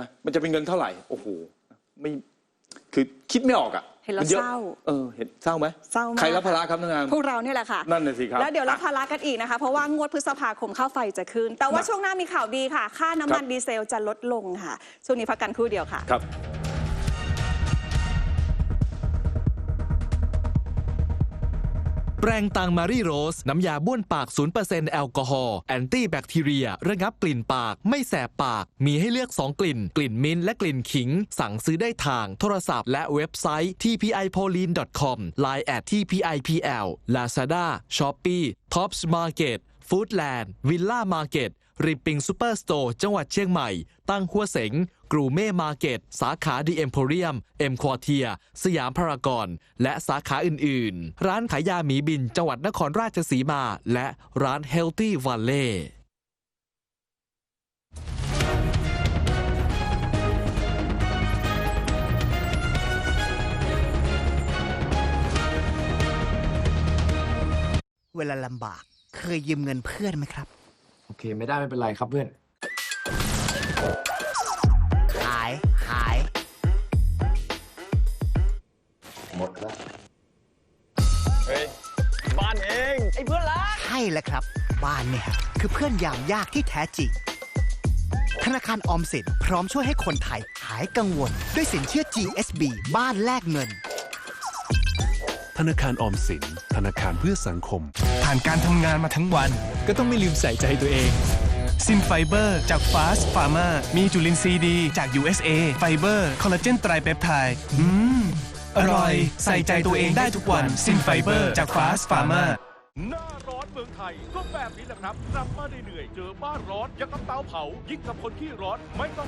นะมันจะเป็นเงินเท่าไหร่ โอ้โหไม่คือคิดไม่ออกอะเห็นแล้วมัยอะเศร้า เออ เห็นเศร้าไหมเศร้ามากใครรับภาระครับน้องงามพวกเราเนี่ยแหละค่ะ นั่นน่ะสิครับ แล้วเดี๋ยวรับภาระกันอีกนะคะ เพราะว่างวดพฤษภาคมค่าไฟจะขึ้น แต่ว่านะช่วงหน้ามีข่าวดีค่ะ ค่าน้ำมันครับดีเซลจะลดลงค่ะ ช่วงนี้พักกันครู่เดียวค่ะ ครับ แปรงตังมารีโรส น้ำยาบ้วนปาก 0%แอลกอฮอล์แอนตี้แบคทีเรีย ระงับกลิ่นปาก ไม่แสบปาก มีให้เลือก 2 กลิ่น กลิ่นมิ้นท์และกลิ่นขิง สั่งซื้อได้ทางโทรศัพท์และเว็บไซต์ tpipolin.com Line at tpipl Lazada Shopee Tops Market Foodland Villa Market ริปิงซูเปอร์สโตร์จังหวัดเชียงใหม่ ตั้งหัวเสงกรูเม่มาร์เก็ต สาขาดีเอ็มโพเรียม เอ็มควอเทีย สยามพารากอน และสาขาอื่นๆ ร้านขายยาหมีบินจังหวัดนครราชสีมา และร้าน Healthy Valley เวลาลำบากเคยยืมเงินเพื่อนไหมครับ โอเค ไม่ได้ไม่เป็นไรครับเพื่อน หาย หาย หมดแล้วเฮ้ย บ้านเอง ไอ้เพื่อนรัก ใช่แล้วครับ บ้านเนี่ยคือเพื่อนยามยากที่แท้จริง ธนาคารออมสินพร้อมช่วยให้คนไทย หายกังวล ด้วยสินเชื่อ GSB บ้านแลกเงิน ธนาคารออมสิน ธนาคารเพื่อสังคม ผ่านการทำงานมาทั้งวัน ก็ต้องไม่ลืมใส่ใจตัวเองซินไฟเบอร์จาก Fast Pharma มีจุลินทรีย์ดีจาก USA ไฟเบอร์คอลลาเจนไตรเปปไทด์อืม อร่อย ใส่ใจตัวเองได้ทุกวันซินไฟเบอร์จาก Fast Pharma หน้าร้อนเมืองไทยก็แบบนี้แหละครับกลับมาเหนื่อยเจอบ้านร้อนยังกับเตาเผายิ่งกับคนที่ร้อนไม่ต้อง